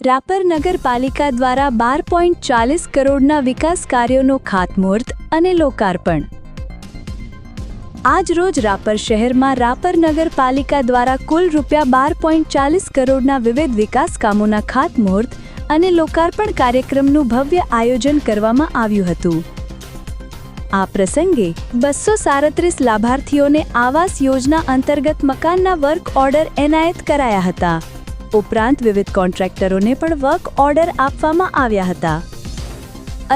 રાપર નગરપાલિકા દ્વારા બાર પોઈન્ટ ચાલીસ કરોડના વિકાસ કાર્યોનો ખાતમુહૂર્ત અને લોકાર્પણ. આજ રોજ રાપર શહેરમાં રાપર નગરપાલિકા દ્વારા કુલ રૂપિયા બાર પોઈન્ટ ચાલીસ કરોડના વિવિધ વિકાસ કામોના ખાતમુહૂર્ત અને લોકાર્પણ કાર્યક્રમનું ભવ્ય આયોજન કરવામાં આવ્યું હતું. આ પ્રસંગે બસો સાડત્રીસ લાભાર્થીઓને આવાસ યોજના અંતર્ગત મકાનના વર્ક ઓર્ડર એનાયત કરાયા હતા. ઉપરાંત વિવિધ કોન્ટ્રાક્ટરોને પણ વર્ક ઓર્ડર આપવામાં આવ્યા હતા.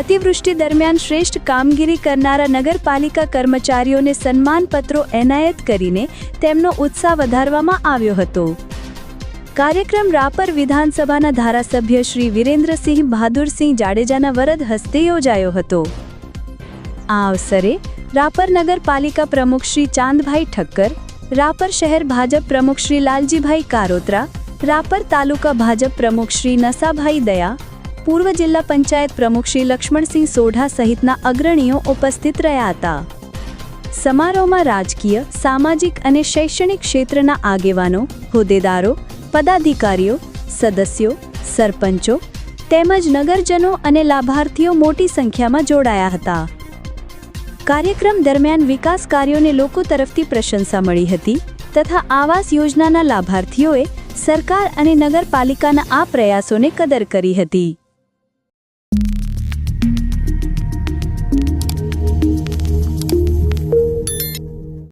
અતિવૃષ્ટિ દરમિયાન શ્રેષ્ઠ કામગીરી કરનારા નગરપાલિકા કર્મચારીઓને સન્માનપત્રો એનાયત કરીને તેમનો ઉત્સાહ વધારવામાં આવ્યો હતો. કાર્યક્રમ રાપર વિધાનસભાના ધારાસભ્ય શ્રી વિરેન્દ્રસિંહ બહાદુરસિંહ જાડેજાના વરદ હસ્તે યોજાયો હતો. આ અવસરે રાપર નગરપાલિકા પ્રમુખ શ્રી ચાંદભાઈ ઠક્કર, રાપર શહેર ભાજપ પ્રમુખ શ્રી લાલજીભાઈ કારોત્રા રાપર તાલુકા ભાજપ પ્રમુખ શ્રી નસાભાઈ દયા, પૂર્વ જિલ્લા પંચાયત પ્રમુખ શ્રી લક્ષ્મણસિંહ સોઢા સહિતના અગ્રણીઓ ઉપસ્થિત રહ્યા હતા. સમારોહમાં રાજકીય, સામાજિક અને શૈક્ષણિક ક્ષેત્રના આગેવાનો, હોદ્દેદારો, પદાધિકારીઓ, સદસ્યો, સરપંચો, તેમજ નગરજનો અને લાભાર્થીઓ મોટી સંખ્યામાં જોડાયા હતા. કાર્યક્રમ દરમિયાન વિકાસ કાર્યોને લોકો તરફથી પ્રશંસા મળી હતી તથા આવાસ યોજનાના લાભાર્થીઓએ સરકાર અને નગરપાલિકાના આ પ્રયાસોને કદર કરી હતી.